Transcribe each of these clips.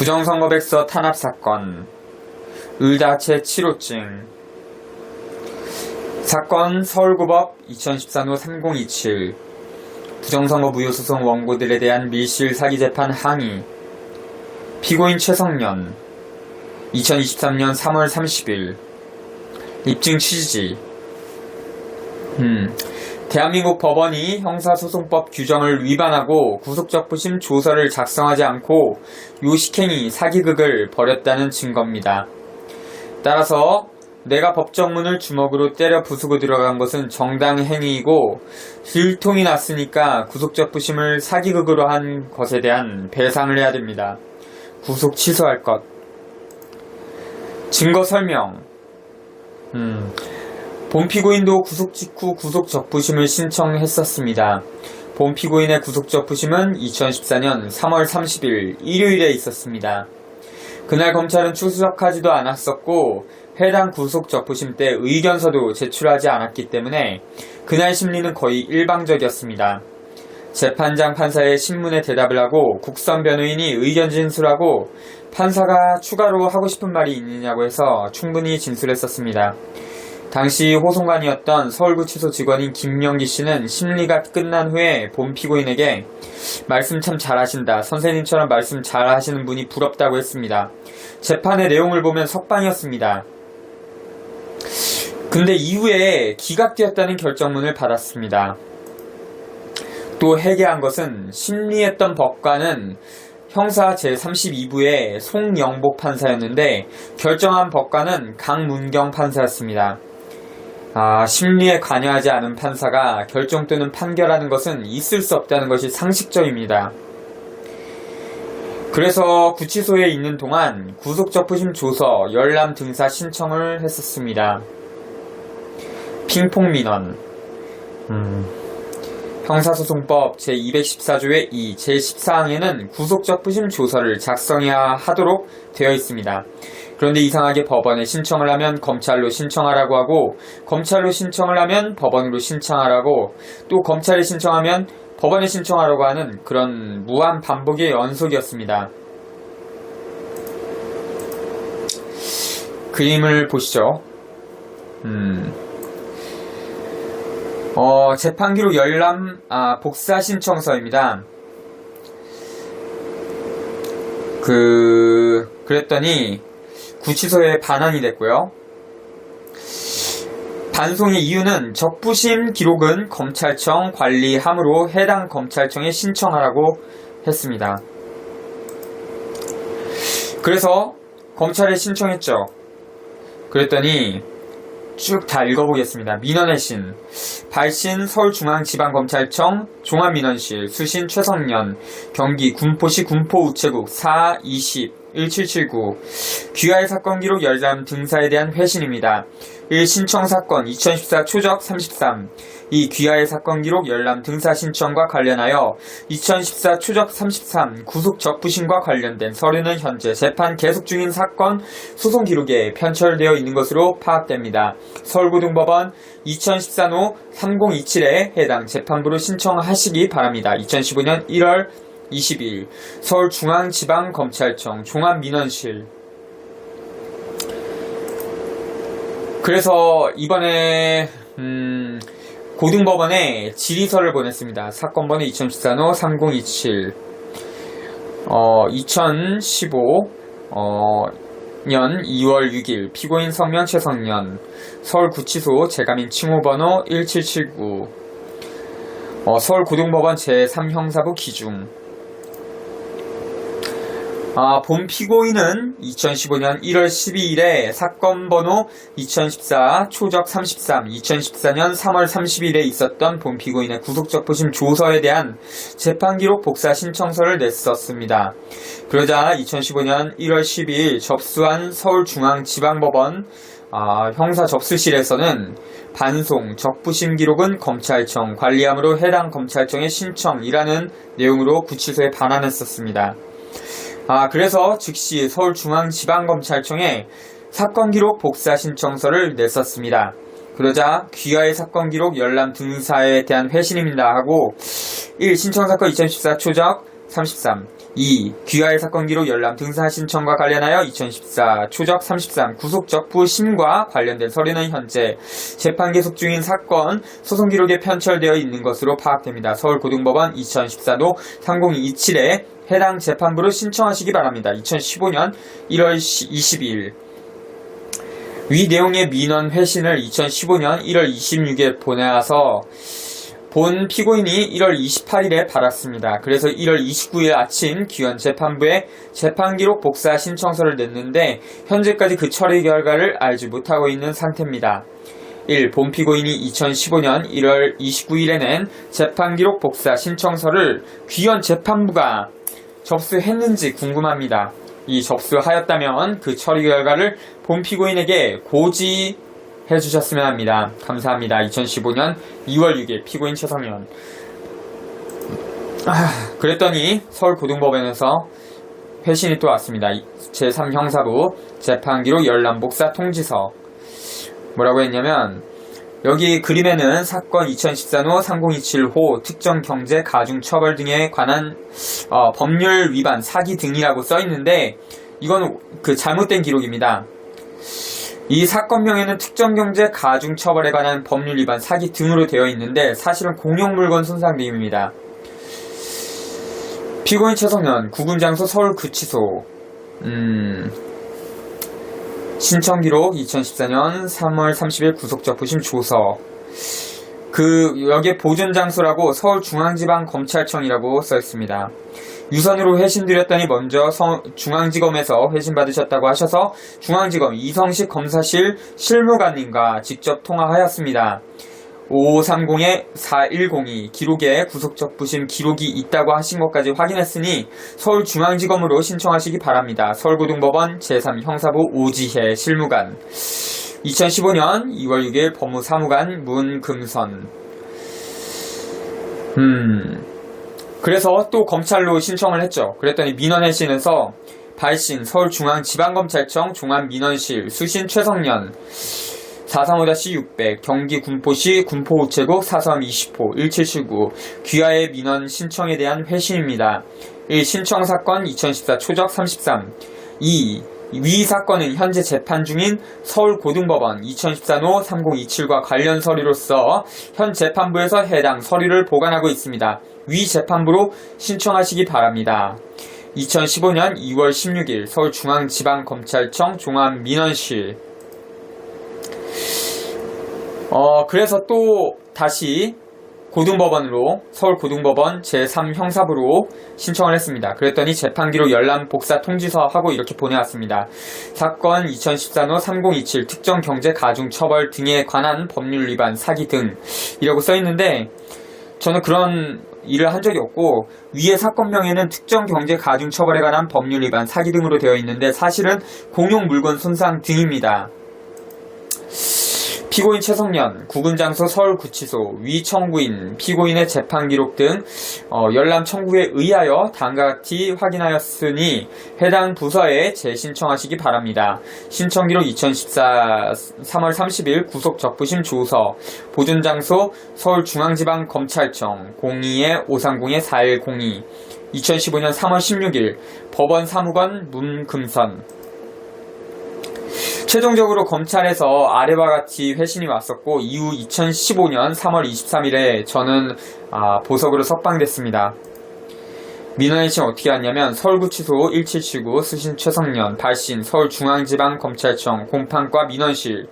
부정선거 백서 탄압 사건, 의다체 치료증, 사건 서울고법 2014노 3027, 부정선거 무효소송 원고들에 대한 밀실 사기 재판 항의, 피고인 최성년, 2023년 3월 30일, 입증 취지, 음, 대한민국 법원이 형사소송법 규정을 위반하고 구속적부심 조서를 작성하지 않고 요식행위 사기극을 벌였다는 증거입니다. 따라서 내가 법정문을 주먹으로 때려 부수고 들어간 것은 정당 행위이고 들통이 났으니까 구속적부심을 사기극으로 한 것에 대한 배상을 해야 됩니다. 구속 취소할 것. 증거 설명. 음, 본 피고인도 구속 직후 구속 적부심을 신청했었습니다. 본 피고인의 구속 적부심은 2014년 3월 30일 일요일에 있었습니다. 그날 검찰은 출석하지도 않았었고 해당 구속 적부심 때 의견서도 제출하지 않았기 때문에 그날 심리는 거의 일방적이었습니다. 재판장 판사의 신문에 대답을 하고 국선 변호인이 의견 진술하고 판사가 추가로 하고 싶은 말이 있느냐고 해서 충분히 진술했었습니다. 당시 호송관이었던 서울구치소 직원인 김명기 씨는 심리가 끝난 후에 본 피고인에게 말씀 참 잘하신다. 선생님처럼 말씀 잘하시는 분이 부럽다고 했습니다. 재판의 내용을 보면 석방이었습니다. 근데 이후에 기각되었다는 결정문을 받았습니다. 또 해계한 것은 심리했던 법관은 형사 제32부의 송영복 판사였는데 결정한 법관은 강문경 판사였습니다. 아, 심리에 관여하지 않은 판사가 결정 또는 판결하는 것은 있을 수 없다는 것이 상식적입니다. 그래서 구치소에 있는 동안 구속적부심 조서, 열람 등사 신청을 했었습니다. 핑퐁 민원. 음, 형사소송법 제214조의 2, 제14항에는 구속적 부심 조서를 작성해야 하도록 되어 있습니다. 그런데 이상하게 법원에 신청을 하면 검찰로 신청하라고 하고 검찰로 신청을 하면 법원으로 신청하라고 또 검찰에 신청하면 법원에 신청하라고 하는 그런 무한 반복의 연속이었습니다. 그림을 보시죠. 음. 어, 재판기록 열람, 아, 복사 신청서입니다. 그, 그랬더니, 구치소에 반환이 됐고요. 반송의 이유는 적부심 기록은 검찰청 관리함으로 해당 검찰청에 신청하라고 했습니다. 그래서 검찰에 신청했죠. 그랬더니 쭉 다 읽어보겠습니다. 민원의 신, 발신 서울중앙지방검찰청 종합민원실, 수신 최성년, 경기 군포시 군포우체국 4 20 1779 귀하의 사건 기록 열람 등사에 대한 회신입니다. 1. 신청 사건 2014 초적 33 2. 귀하의 사건 기록 열람 등사 신청과 관련하여 2014 초적 33 구속 적부심과 관련된 서류는 현재 재판 계속 중인 사건 소송 기록에 편철되어 있는 것으로 파악됩니다. 서울고등법원 2014노 3027에 해당 재판부로 신청하시기 바랍니다. 2015년 1월 20일 서울중앙지방검찰청 종합민원실. 그래서 이번에 음, 고등법원에 질의서를 보냈습니다. 사건 번호 2014노 3027 어, 2015 어, 년 2월 6일 피고인 성명 최성년. 서울구치소 재감인 칭호번호 1779 어, 서울고등법원 제3형사부 기중 아, 본 피고인은 2015년 1월 12일에 사건 번호 2014 초적 33, 2014년 3월 30일에 있었던 본 피고인의 구속적부심 조서에 대한 재판기록 복사 신청서를 냈었습니다. 그러자 2015년 1월 12일 접수한 서울중앙지방법원 아, 형사 접수실에서는 반송, 적부심 기록은 검찰청 관리함으로 해당 검찰청에 신청이라는 내용으로 구치소에 반환했었습니다. 아, 그래서 즉시 서울중앙지방검찰청에 사건 기록 복사 신청서를 냈었습니다. 그러자 귀하의 사건 기록 열람 등사에 대한 회신입니다 하고 1. 신청사건 2014 초적 33 2. 귀하의 사건 기록 열람 등사 신청과 관련하여 2014 초적 33 구속적부 심과 관련된 서류는 현재 재판 계속 중인 사건 소송 기록에 편철되어 있는 것으로 파악됩니다. 서울고등법원 2014도 3027에 해당 재판부로 신청하시기 바랍니다. 2015년 1월 22일 위 내용의 민원 회신을 2015년 1월 26일 보내와서 본 피고인이 1월 28일에 받았습니다. 그래서 1월 29일 아침 기원 재판부에 재판기록 복사 신청서를 냈는데 현재까지 그 처리 결과를 알지 못하고 있는 상태입니다. 1. 본 피고인이 2015년 1월 29일에 낸 재판기록 복사 신청서를 귀원 재판부가 접수했는지 궁금합니다. 이 접수하였다면 그 처리 결과를 본 피고인에게 고지 해주셨으면 합니다. 감사합니다. 2015년 2월 6일 피고인 최성현. 아, 그랬더니 서울고등법원에서 회신이 또 왔습니다. 제3형사부 재판기록 열람복사 통지서. 뭐라고 했냐면 여기 그림에는 사건 2014호 3027호 특정 경제 가중 처벌 등에 관한 어, 법률 위반 사기 등이라고 써 있는데 이건 그 잘못된 기록입니다. 이 사건명에는 특정 경제 가중 처벌에 관한 법률 위반 사기 등으로 되어 있는데 사실은 공용 물건 손상 등입니다. 피고인 최성년 구군장소 서울구치소 음, 신청 기록 2014년 3월 30일 구속적부심 조서 그 여기에 보존 장소라고 서울중앙지방검찰청이라고 써 있습니다. 유선으로 회신 드렸더니 먼저 서- 중앙지검에서 회신 받으셨다고 하셔서 중앙지검 이성식 검사실 실무관님과 직접 통화하였습니다. 5530-4102 기록에 구속적 부심 기록이 있다고 하신 것까지 확인했으니 서울중앙지검으로 신청하시기 바랍니다. 서울고등법원 제3형사부 오지혜 실무관 2015년 2월 6일 법무사무관 문금선 음 그래서 또 검찰로 신청을 했죠. 그랬더니 민원회신에서 발신 서울중앙지방검찰청 종합민원실 수신 최성년 435-600 경기 군포시 군포우체국 432 20호 1779 귀하의 민원 신청에 대한 회신입니다. 1. 신청 사건 2014 초적 33 2. 위 사건은 현재 재판 중인 서울고등법원 2014노 3027과 관련 서류로서 현 재판부에서 해당 서류를 보관하고 있습니다. 위 재판부로 신청하시기 바랍니다. 2015년 2월 16일 서울중앙지방검찰청 종합민원실 어, 그래서 또 다시 고등법원으로 서울고등법원 제3형사부로 신청을 했습니다. 그랬더니 재판기록 열람 복사 통지서 하고 이렇게 보내왔습니다. 사건 2014노 3027 특정 경제 가중 처벌 등에 관한 법률 위반 사기 등 이라고 써 있는데 저는 그런 일을 한 적이 없고 위의 사건명에는 특정 경제 가중 처벌에 관한 법률 위반 사기 등으로 되어 있는데 사실은 공용 물건 손상 등입니다. 피고인 최성년, 구군장소 서울구치소, 위 청구인, 피고인의 재판 기록 등 어, 열람 청구에 의하여 다음과 같이 확인하였으니 해당 부서에 재신청하시기 바랍니다. 신청 기록 2014 3월 30일 구속 적부심 조서, 보존 장소 서울중앙지방검찰청 02에 530에 4102 2015년 3월 16일 법원 사무관 문금선 최종적으로 검찰에서 아래와 같이 회신이 왔었고 이후 2015년 3월 23일에 저는 아, 보석으로 석방됐습니다. 민원회신 어떻게 왔냐면 서울구치소 1779 수신 최성년 발신 서울중앙지방검찰청 공판과 민원실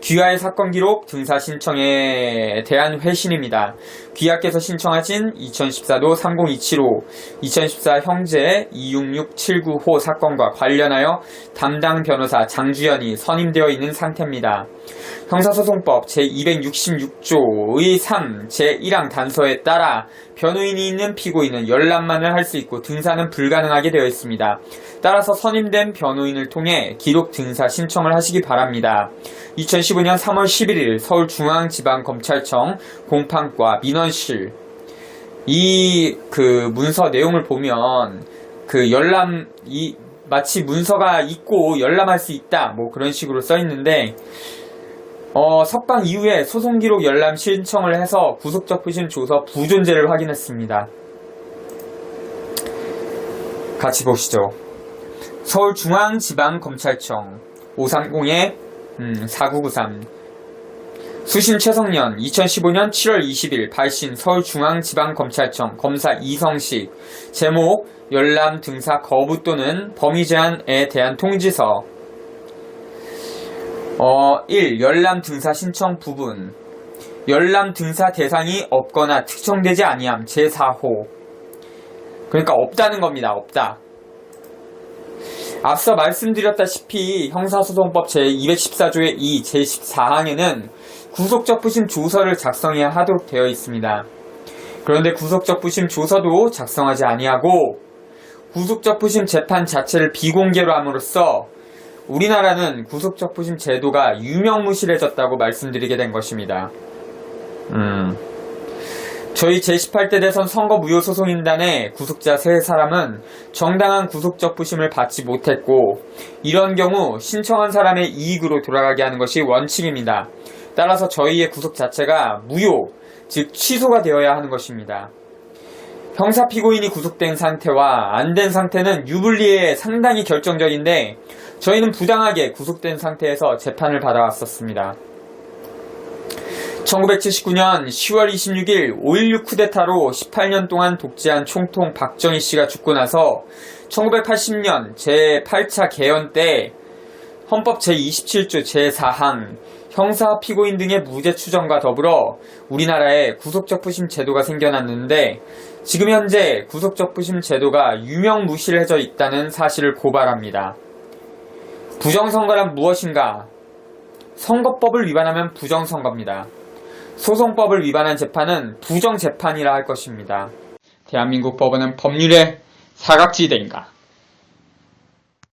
귀하의 사건 기록 등사 신청에 대한 회신입니다. 귀하께서 신청하신 2014도 30275, 2014 형제 26679호 사건과 관련하여 담당 변호사 장주연이 선임되어 있는 상태입니다. 형사소송법 제266조의 3 제1항 단서에 따라 변호인이 있는 피고인은 열람만을 할 수 있고 등사는 불가능하게 되어 있습니다. 따라서 선임된 변호인을 통해 기록 등사 신청을 하시기 바랍니다. 2015년 3월 11일 서울중앙지방검찰청 공판과 민원실 이 그 문서 내용을 보면 그 열람 이 마치 문서가 있고 열람할 수 있다 뭐 그런 식으로 써 있는데 어, 석방 이후에 소송 기록 열람 신청을 해서 구속적 부심 조서 부존재를 확인했습니다. 같이 보시죠. 서울중앙지방검찰청 530-4993 수신 최성년 2015년 7월 20일 발신 서울중앙지방검찰청 검사 이성식 제목 열람 등사 거부 또는 범위 제한에 대한 통지서 어, 1. 열람 등사 신청 부분 열람 등사 대상이 없거나 특정되지 아니함 제4호 그러니까 없다는 겁니다. 없다. 앞서 말씀드렸다시피 형사소송법 제214조의 2 제14항에는 구속적 부심 조서를 작성해야 하도록 되어 있습니다. 그런데 구속적 부심 조서도 작성하지 아니하고 구속적 부심 재판 자체를 비공개로 함으로써 우리나라는 구속적부심 제도가 유명무실해졌다고 말씀드리게 된 것입니다. 음. 저희 제18대 대선 선거 무효 소송인단의 구속자 3사람은 정당한 구속적 부심을 받지 못했고 이런 경우 신청한 사람의 이익으로 돌아가게 하는 것이 원칙입니다. 따라서 저희의 구속 자체가 무효, 즉 취소가 되어야 하는 것입니다. 형사 피고인이 구속된 상태와 안 된 상태는 유불리에 상당히 결정적인데 저희는 부당하게 구속된 상태에서 재판을 받아왔었습니다. 1979년 10월 26일 5.16 쿠데타로 18년 동안 독재한 총통 박정희 씨가 죽고 나서 1980년 제8차 개헌 때 헌법 제27조 제4항 형사 피고인 등의 무죄 추정과 더불어 우리나라에 구속적부심 제도가 생겨났는데 지금 현재 구속적부심 제도가 유명무실해져 있다는 사실을 고발합니다. 부정선거란 무엇인가? 선거법을 위반하면 부정선거입니다. 소송법을 위반한 재판은 부정재판이라 할 것입니다. 대한민국 법원은 법률의 사각지대인가?